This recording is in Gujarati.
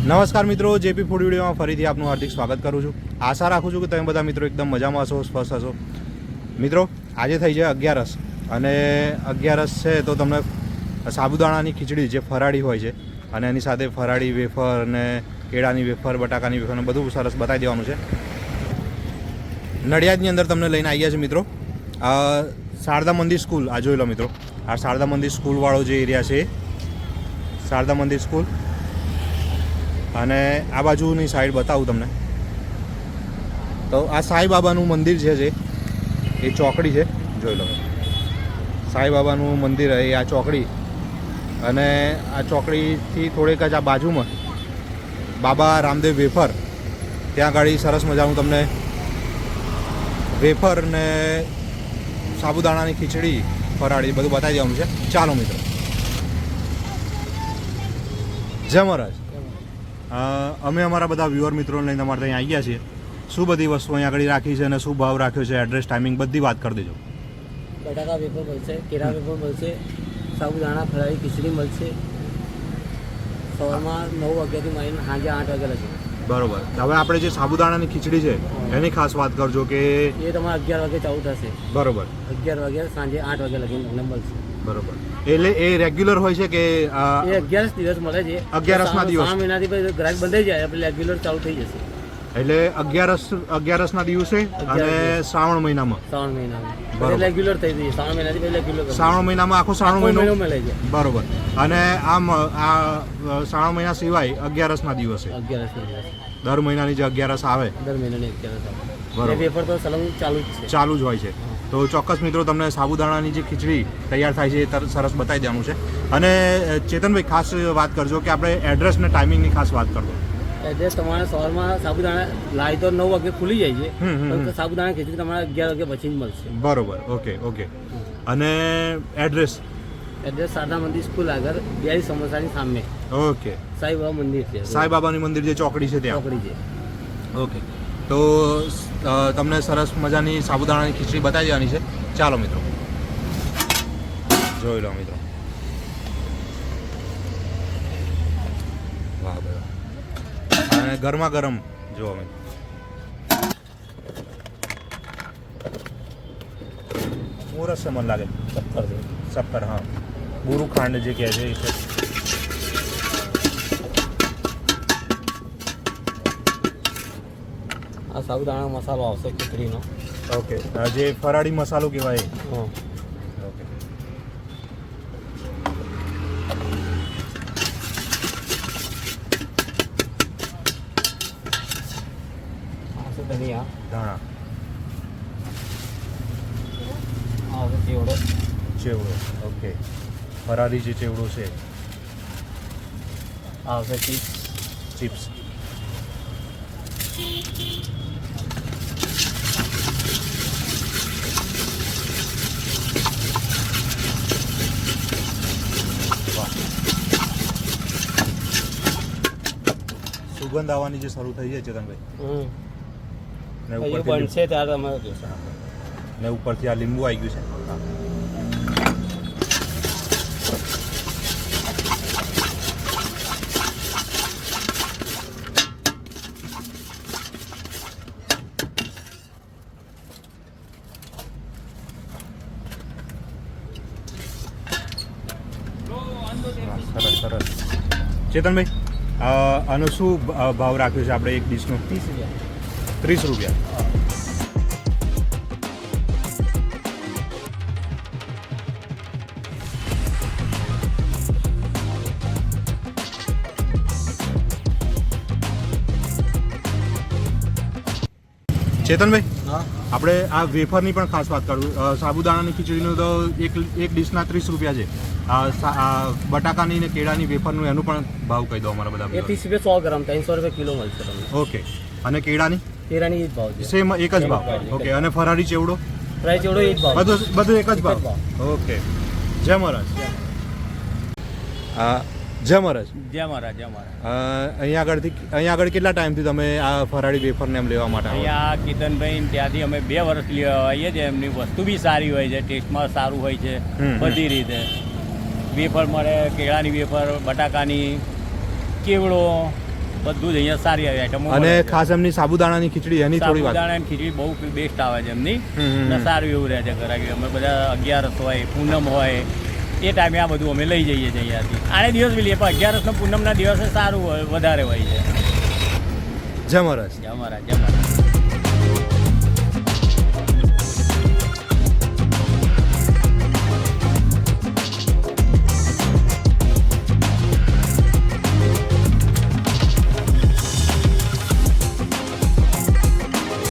નમસ્કાર મિત્રો, જેપી ફૂડ વિડીયોમાં ફરીથી આપનું હાર્દિક સ્વાગત કરું છું. આશા રાખું છું કે તમે બધા મિત્રો એકદમ મજામાં હશો, સ્વસ્થ હશો. મિત્રો, આજે થઈ છે અગિયારસ અને અગિયારસ છે તો તમને સાબુદાણાની ખીચડી જે ફરાળી હોય છે અને એની સાથે ફરાળી વેફર અને કેળાની વેફર, બટાકાની વેફર બધું સરસ બતાવી દેવાનું છે. નડિયાદની અંદર તમને લઈને આવ્યા છે મિત્રો. શારદા મંદિર સ્કૂલ, આ જોઈ લો મિત્રો. આ શારદા મંદિર સ્કૂલવાળો જે એરિયા છે શારદા મંદિર સ્કૂલ. અને આ બાજુની સાઈડ બતાવું તમને. તો આ સાંઈબાબાનું મંદિર છે જે, એ ચોકડી છે, જોઈ લો. સાંઈબાબાનું મંદિર એ આ ચોકડી. અને આ ચોકડીથી થોડેક જ આ બાજુમાં બાબા રામદેવ વેફર. ત્યાં આગળ સરસ મજાનું તમને વેફર ને સાબુદાણાની ખીચડી, ફરાળી બધું બતાવી દેવાનું છે. ચાલો મિત્રો. જય મહારાજ. અમે અમારા બધા વ્યુઅર મિત્રોને લઈને તમારે ત્યાં આવ્યા છીએ. શું બધી વસ્તુ અહીંયા આગળ રાખી છે અને શું ભાવ રાખ્યો છે એડ્રેસ ટાઈમિંગ બધી વાત કરી દેજો. બટાકા વેફર મળશે કેરા વેફર મળશે સાબુદાણા ફરાળી ખીચડી મળશે. સવારમાં નવ વાગ્યાથી માંડીને સાંજે આઠ વાગ્યા છે બરોબર. હવે આપણે જે સાબુદાણાની ખીચડી છે એની ખાસ વાત કરજો કે એ તમારે અગિયાર વાગે ચાલુ થશે. બરોબર. અગિયાર વાગે સાંજે આઠ વાગ્યા લગીને તમને મળશે. બરોબર. એટલે એ રેગ્યુલર હોય છે કે એ અગિયારસ દિવસ મળે છે. અગિયારસના દિવસ. મહિનાથી પછી ગ્રાહક બંધાઈ જાય એટલે રેગ્યુલર ચાલુ થઈ જશે. એટલે અગિયારસ અગિયારસના દિવસે અને શ્રાવણ મહિનામાં? શ્રાવણ મહિનામાં. રેગ્યુલર થઈ જશે શ્રાવણ મહિનાથી રેગ્યુલર શ્રાવણ મહિનામાં આખો શ્રાવણ મહિનો મળે છે. બરોબર. અને આમ આ શ્રાવણ મહિના સિવાય અગિયારસના દિવસે? અગિયારસ દિવસે. દર મહિનાની જે અગિયારસ આવે. દર મહિનાની અગિયારસ આવે. બરોબર. એ વેફર તો સલંગ ચાલુ જ છે. ચાલુ જ હોય છે. તો ચોક્કસ મિત્રો તમને સાબુદાણાની જે ખીચડી તૈયાર થાય છે એ તરત સરસ બતાવી દેવાનું છે. અને ચેતનભાઈ ખાસ વાત કરજો કે આપણે એડ્રેસ ને ટાઈમિંગની ખાસ વાત કરજો. એડ્રેસ તમારા સવારમાં સાબુદાણા લાઈ તો નવ વાગે ખુલી જાય છે. સાબુદાણા ખીચડી તમારે અગિયાર વાગે પછી જ મળશે. બરોબર ઓકે ઓકે. અને એડ્રેસ એડ્રેસ સાધા મંદિર સ્કૂલ આગળ બિહારી સમોસાની સામે. ઓકે. સાંઈબાબા મંદિર છે. સાંઈબાબાની મંદિર જે ચોકડી છે ત્યાં? ચોકડી છે. ઓકે. તો તમને સરસ મજાની સાબુદાણાની ખીચડી બતાવી દેવાની છે. ચાલો મિત્રો. જોઈ લો મિત્રો. વાહ, બધા. અને ગરમા ગરમ જુઓ મિત્રો. મુરસ મને લાગે. પથ્થર છે. હા. ગુરુ ખાંડ જે કહે છે એ આ સાબુદાણા મસાલો આવશે ખીચડીનો. ઓકે. જે ફરાળી મસાલો કહેવાય. હા. ધનિયા. ધાણા. આવશે ચેવડો. ચેવડો. ઓકે. ફરારી જે ચેવડો છે. આવશે ચીઝ ચિપ્સ વાહ. સુગંધ આવવાની જે શરૂ થઈ છે ચેતનભાઈ. ને ઉપરથી બનશે ત્યારે તમે જોશો. ને ઉપરથી આ લીંબુ આવી ગયું છે. સરસ સરસ. ચેતનભાઈ? આનો શું ભાવ રાખ્યો છે આપણે એક ડીશનો? ત્રીસ રૂપિયા. ત્રીસ રૂપિયા. ચેતનભાઈ? હા. આપણે આ વેફરની પણ ખાસ વાત કરું. સાબુદાણાની ખીચડીનું તો એક એક ડીશના ત્રીસ રૂપિયા છે. બટાકાની ને કેળાની વેફરનું એનું પણ ભાવ કહી દો અમારા બધા ત્રીસ રૂપિયા સો ગ્રામ ત્રણસો રૂપિયા કિલો મળશે તમને. ઓકે. અને કેળાની? કેળાની એ જ ભાવ છે. સેમ એક જ ભાવ. ઓકે. અને ફરારી ચેવડો? ફરારી ચેવડો એ જ ભાવ બધું બધું એક જ ભાવ. ભાવ. ઓકે. જય મહારાજ. આ જય મહારાજ. જય મહારાજ જય મહારાજ. અહીંયા આગળથી અહીંયા આગળ કેટલા ટાઈમથી તમે આ ફરાળી વેફરને એમ લેવા માટે અહીંયા કિતનભાઈ ત્યાંથી અમે બે વર્ષ લેવા આવીએ છીએ. એમની વસ્તુ બી સારી હોય છે ટેસ્ટમાં સારું હોય છે બધી રીતે. વેફર મળે કેળાની વેફર બટાકાની કેવડો બધું જ અહીંયા સારી આવી આઈટમો અને. ખાસ એમની સાબુદાણાની ખીચડી એની થોડી વાત. સાબુદાણાની ખીચડી બહુ બેસ્ટ આવે છે એમની. સારું એવું રહે છે ઘરાકી અમે બધા અગિયારસ હોય પૂનમ હોય એ ટાઈમે આ બધું અમે લઈ જઈએ છીએ અહીંયાથી. આને દિવસ બી લઈએ પણ અગિયારસના પૂનમના દિવસે સારું હોય વધારે હોય છે. જય મહારાજ. જય મહારાજ જય મહારાજ.